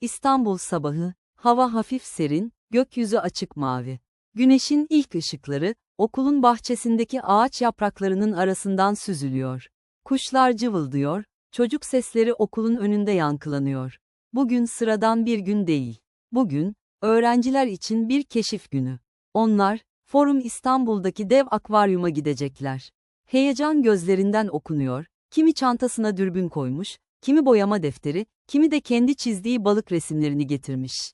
İstanbul sabahı, hava hafif serin, gökyüzü açık mavi. Güneşin ilk ışıkları, okulun bahçesindeki ağaç yapraklarının arasından süzülüyor. Kuşlar cıvıldıyor, çocuk sesleri okulun önünde yankılanıyor. Bugün sıradan bir gün değil. Bugün, öğrenciler için bir keşif günü. Onlar, Forum İstanbul'daki dev akvaryuma gidecekler. Heyecan gözlerinden okunuyor, kimi çantasına dürbün koymuş, kimi boyama defteri, kimi de kendi çizdiği balık resimlerini getirmiş.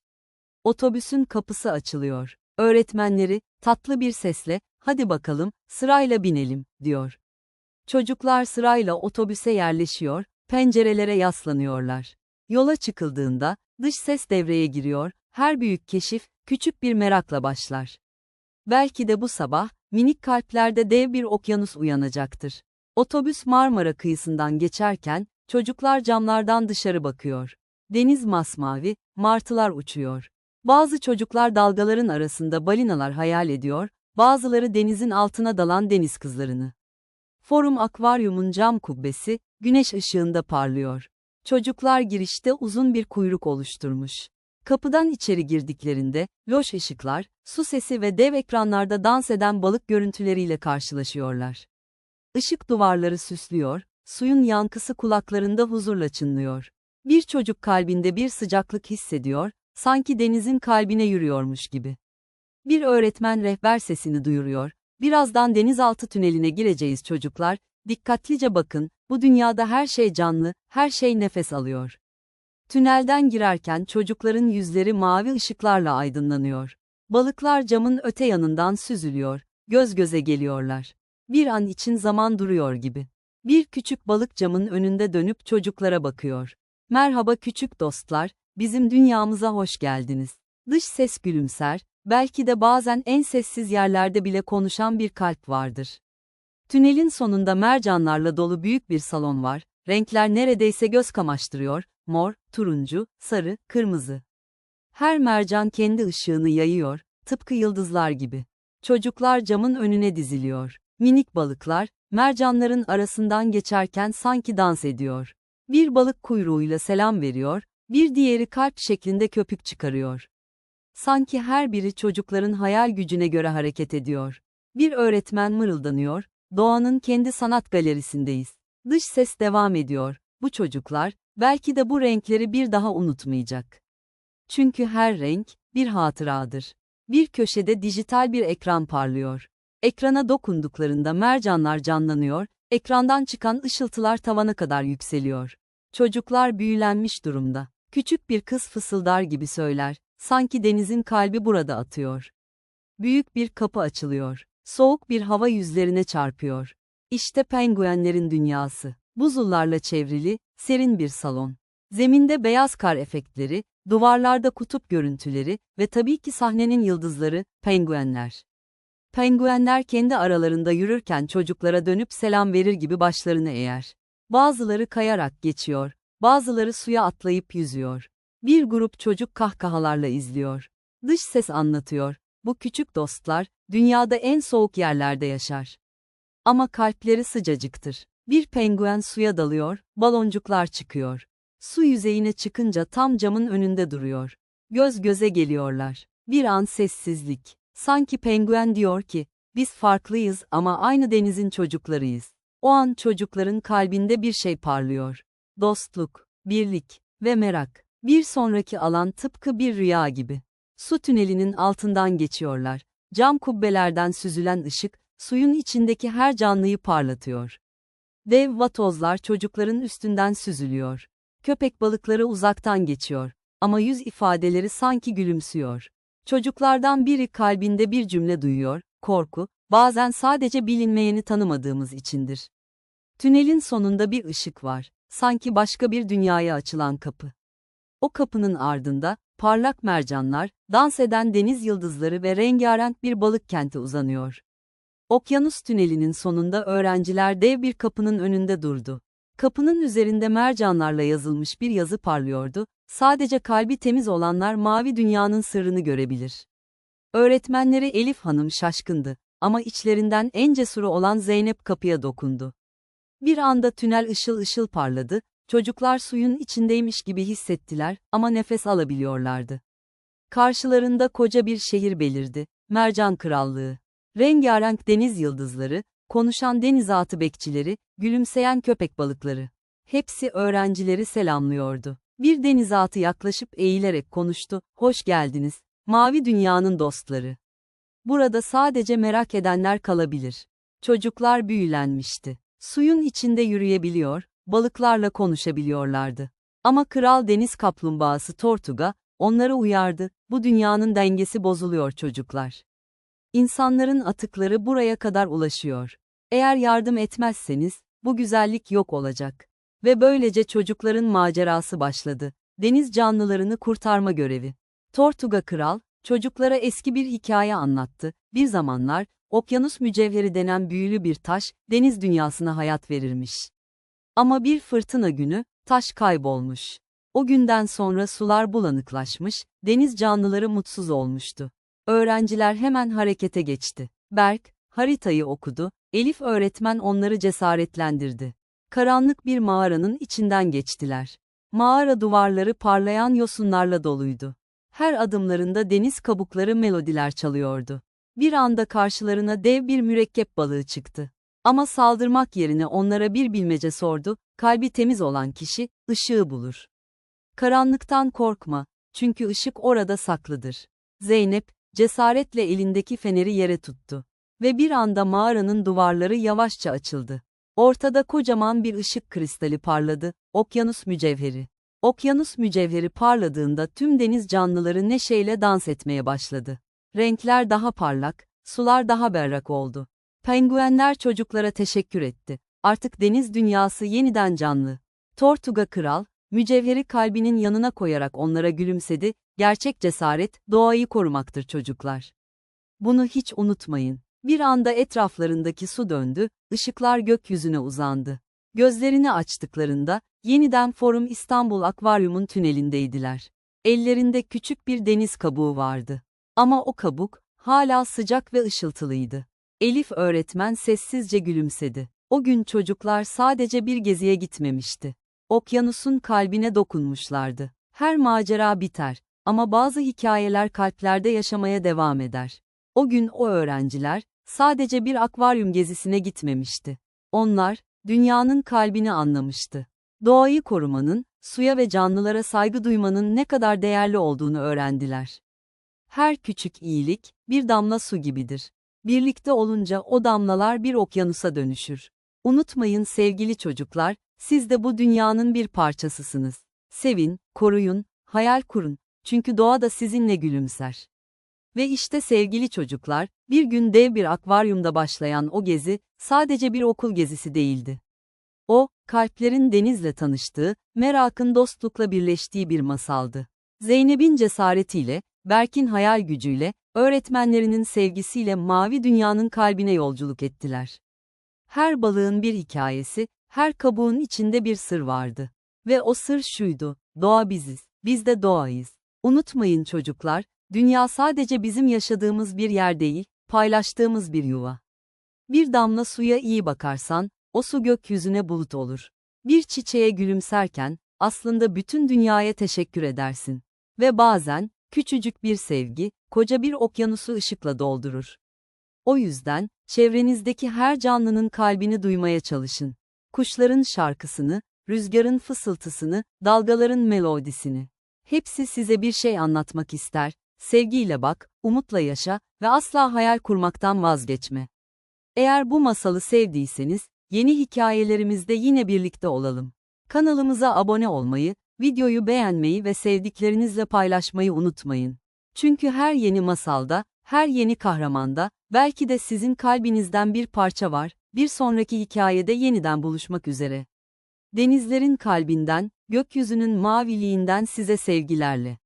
Otobüsün kapısı açılıyor. Öğretmenleri, tatlı bir sesle, hadi bakalım, sırayla binelim, diyor. Çocuklar sırayla otobüse yerleşiyor, pencerelere yaslanıyorlar. Yola çıkıldığında, dış ses devreye giriyor, her büyük keşif, küçük bir merakla başlar. Belki de bu sabah, minik kalplerde dev bir okyanus uyanacaktır. Otobüs Marmara kıyısından geçerken, çocuklar camlardan dışarı bakıyor. Deniz masmavi, martılar uçuyor. Bazı çocuklar dalgaların arasında balinalar hayal ediyor, bazıları denizin altına dalan deniz kızlarını. Forum Akvaryum'un cam kubbesi, güneş ışığında parlıyor. Çocuklar girişte uzun bir kuyruk oluşturmuş. Kapıdan içeri girdiklerinde, loş ışıklar, su sesi ve dev ekranlarda dans eden balık görüntüleriyle karşılaşıyorlar. Işık duvarları süslüyor, suyun yankısı kulaklarında huzurla çınlıyor. Bir çocuk kalbinde bir sıcaklık hissediyor, sanki denizin kalbine yürüyormuş gibi. Bir öğretmen rehber sesini duyuruyor, birazdan denizaltı tüneline gireceğiz çocuklar, dikkatlice bakın, bu dünyada her şey canlı, her şey nefes alıyor. Tünelden girerken çocukların yüzleri mavi ışıklarla aydınlanıyor. Balıklar camın öte yanından süzülüyor, göz göze geliyorlar. Bir an için zaman duruyor gibi. Bir küçük balık camın önünde dönüp çocuklara bakıyor. Merhaba küçük dostlar, bizim dünyamıza hoş geldiniz. Dış ses gülümser, belki de bazen en sessiz yerlerde bile konuşan bir kalp vardır. Tünelin sonunda mercanlarla dolu büyük bir salon var, renkler neredeyse göz kamaştırıyor, mor, turuncu, sarı, kırmızı. Her mercan kendi ışığını yayıyor, tıpkı yıldızlar gibi. Çocuklar camın önüne diziliyor. Minik balıklar, mercanların arasından geçerken sanki dans ediyor. Bir balık kuyruğuyla selam veriyor, bir diğeri kalp şeklinde köpük çıkarıyor. Sanki her biri çocukların hayal gücüne göre hareket ediyor. Bir öğretmen mırıldanıyor, doğanın kendi sanat galerisindeyiz. Dış ses devam ediyor, bu çocuklar, belki de bu renkleri bir daha unutmayacak. Çünkü her renk, bir hatıradır. Bir köşede dijital bir ekran parlıyor. Ekrana dokunduklarında mercanlar canlanıyor, ekrandan çıkan ışıltılar tavana kadar yükseliyor. Çocuklar büyülenmiş durumda. Küçük bir kız fısıldar gibi söyler, sanki denizin kalbi burada atıyor. Büyük bir kapı açılıyor. Soğuk bir hava yüzlerine çarpıyor. İşte penguenlerin dünyası. Buzullarla çevrili, serin bir salon. Zeminde beyaz kar efektleri, duvarlarda kutup görüntüleri ve tabii ki sahnenin yıldızları, penguenler. Penguenler kendi aralarında yürürken çocuklara dönüp selam verir gibi başlarını eğer. Bazıları kayarak geçiyor, bazıları suya atlayıp yüzüyor. Bir grup çocuk kahkahalarla izliyor. Dış ses anlatıyor. Bu küçük dostlar, dünyada en soğuk yerlerde yaşar. Ama kalpleri sıcacıktır. Bir penguen suya dalıyor, baloncuklar çıkıyor. Su yüzeyine çıkınca tam camın önünde duruyor. Göz göze geliyorlar. Bir an sessizlik. Sanki penguen diyor ki, biz farklıyız ama aynı denizin çocuklarıyız. O an çocukların kalbinde bir şey parlıyor. Dostluk, birlik ve merak. Bir sonraki alan tıpkı bir rüya gibi. Su tünelinin altından geçiyorlar. Cam kubbelerden süzülen ışık, suyun içindeki her canlıyı parlatıyor. Dev vatozlar çocukların üstünden süzülüyor. Köpek balıkları uzaktan geçiyor. Ama yüz ifadeleri sanki gülümsüyor. Çocuklardan biri kalbinde bir cümle duyuyor, korku, bazen sadece bilinmeyeni tanımadığımız içindir. Tünelin sonunda bir ışık var, sanki başka bir dünyaya açılan kapı. O kapının ardında, parlak mercanlar, dans eden deniz yıldızları ve rengarenk bir balık kenti uzanıyor. Okyanus tünelinin sonunda öğrenciler dev bir kapının önünde durdu. Kapının üzerinde mercanlarla yazılmış bir yazı parlıyordu, sadece kalbi temiz olanlar mavi dünyanın sırrını görebilir. Öğretmenleri Elif Hanım şaşkındı ama içlerinden en cesuru olan Zeynep kapıya dokundu. Bir anda tünel ışıl ışıl parladı, Çocuklar suyun içindeymiş gibi hissettiler ama nefes alabiliyorlardı. Karşılarında koca bir şehir belirdi, Mercan Krallığı. Rengarenk deniz yıldızları, konuşan denizaltı bekçileri, gülümseyen köpek balıkları. Hepsi öğrencileri selamlıyordu. Bir denizaltı yaklaşıp eğilerek konuştu, hoş geldiniz, mavi dünyanın dostları. Burada sadece merak edenler kalabilir. Çocuklar büyülenmişti. Suyun içinde yürüyebiliyor, balıklarla konuşabiliyorlardı. Ama kral deniz kaplumbağası Tortuga, onları uyardı, bu dünyanın dengesi bozuluyor çocuklar. İnsanların atıkları buraya kadar ulaşıyor. Eğer yardım etmezseniz, bu güzellik yok olacak. Ve böylece çocukların macerası başladı. Deniz canlılarını kurtarma görevi. Tortuga Kral, çocuklara eski bir hikaye anlattı. Bir zamanlar, okyanus mücevheri denen büyülü bir taş, deniz dünyasına hayat verirmiş. Ama bir fırtına günü, taş kaybolmuş. O günden sonra sular bulanıklaşmış, deniz canlıları mutsuz olmuştu. Öğrenciler hemen harekete geçti. Berk, haritayı okudu, Elif öğretmen onları cesaretlendirdi. Karanlık bir mağaranın içinden geçtiler. Mağara duvarları parlayan yosunlarla doluydu. Her adımlarında deniz kabukları melodiler çalıyordu. Bir anda karşılarına dev bir mürekkep balığı çıktı. Ama saldırmak yerine onlara bir bilmece sordu, kalbi temiz olan kişi, ışığı bulur. Karanlıktan korkma, çünkü ışık orada saklıdır. Zeynep, cesaretle elindeki feneri yere tuttu. Ve bir anda mağaranın duvarları yavaşça açıldı. Ortada kocaman bir ışık kristali parladı, okyanus mücevheri. Okyanus mücevheri parladığında tüm deniz canlıları neşeyle dans etmeye başladı. Renkler daha parlak, sular daha berrak oldu. Penguenler çocuklara teşekkür etti. Artık deniz dünyası yeniden canlı. Tortuga kral, mücevheri kalbinin yanına koyarak onlara gülümsedi, gerçek cesaret, doğayı korumaktır çocuklar. Bunu hiç unutmayın. Bir anda etraflarındaki su döndü, ışıklar gökyüzüne uzandı. Gözlerini açtıklarında, yeniden Forum İstanbul Akvaryum'un tünelindeydiler. Ellerinde küçük bir deniz kabuğu vardı. Ama o kabuk, hala sıcak ve ışıltılıydı. Elif öğretmen sessizce gülümsedi. O gün çocuklar sadece bir geziye gitmemişti. Okyanusun kalbine dokunmuşlardı. Her macera biter ama bazı hikayeler kalplerde yaşamaya devam eder. O gün o öğrenciler sadece bir akvaryum gezisine gitmemişti. Onlar dünyanın kalbini anlamıştı. Doğayı korumanın, suya ve canlılara saygı duymanın ne kadar değerli olduğunu öğrendiler. Her küçük iyilik bir damla su gibidir. Birlikte olunca o damlalar bir okyanusa dönüşür. Unutmayın sevgili çocuklar, siz de bu dünyanın bir parçasısınız. Sevin, koruyun, hayal kurun. Çünkü doğa da sizinle gülümser. Ve işte sevgili çocuklar, bir gün dev bir akvaryumda başlayan o gezi, sadece bir okul gezisi değildi. O, kalplerin denizle tanıştığı, merakın dostlukla birleştiği bir masaldı. Zeynep'in cesaretiyle, Berk'in hayal gücüyle, öğretmenlerinin sevgisiyle mavi dünyanın kalbine yolculuk ettiler. Her balığın bir hikayesi, her kabuğun içinde bir sır vardı. Ve o sır şuydu, doğa biziz, biz de doğayız. Unutmayın çocuklar, dünya sadece bizim yaşadığımız bir yer değil, paylaştığımız bir yuva. Bir damla suya iyi bakarsan, o su gökyüzüne bulut olur. Bir çiçeğe gülümserken, aslında bütün dünyaya teşekkür edersin. Ve bazen, küçücük bir sevgi, koca bir okyanusu ışıkla doldurur. O yüzden, çevrenizdeki her canlının kalbini duymaya çalışın. Kuşların şarkısını, rüzgarın fısıltısını, dalgaların melodisini. Hepsi size bir şey anlatmak ister, sevgiyle bak, umutla yaşa ve asla hayal kurmaktan vazgeçme. Eğer bu masalı sevdiyseniz, yeni hikayelerimizde yine birlikte olalım. Kanalımıza abone olmayı, videoyu beğenmeyi ve sevdiklerinizle paylaşmayı unutmayın. Çünkü her yeni masalda, her yeni kahramanda, belki de sizin kalbinizden bir parça var, bir sonraki hikayede yeniden buluşmak üzere. Denizlerin kalbinden, gökyüzünün maviliğinden size sevgilerle.